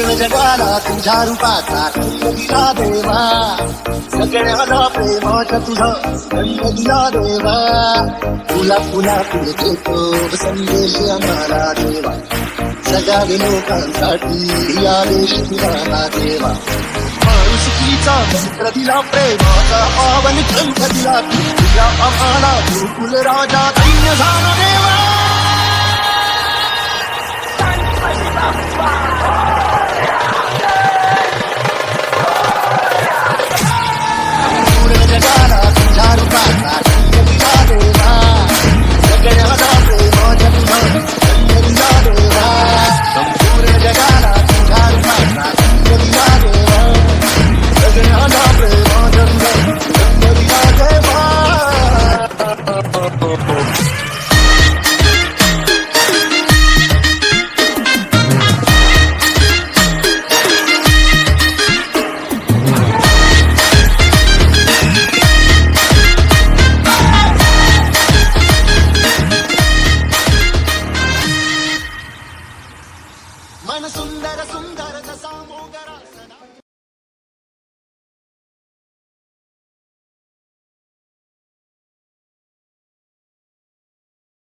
पूर्ण जगाला तुझ्या रूपाचा दिला देवा. सगळ्याला प्रेमाच्या तुझा. सुगंध दिला देवा. तुला पुन्हा पुढे देतो संदेश आम्हाला देवा. सगळ्या लोकांसाठी आदेश तुला देवा. माणुसकीचा मंत्र दिला प्रेमाचा पावन ग्रंथ दिला तुझ्या आम्हाला गुरुकुल राजा. दैन्य झाला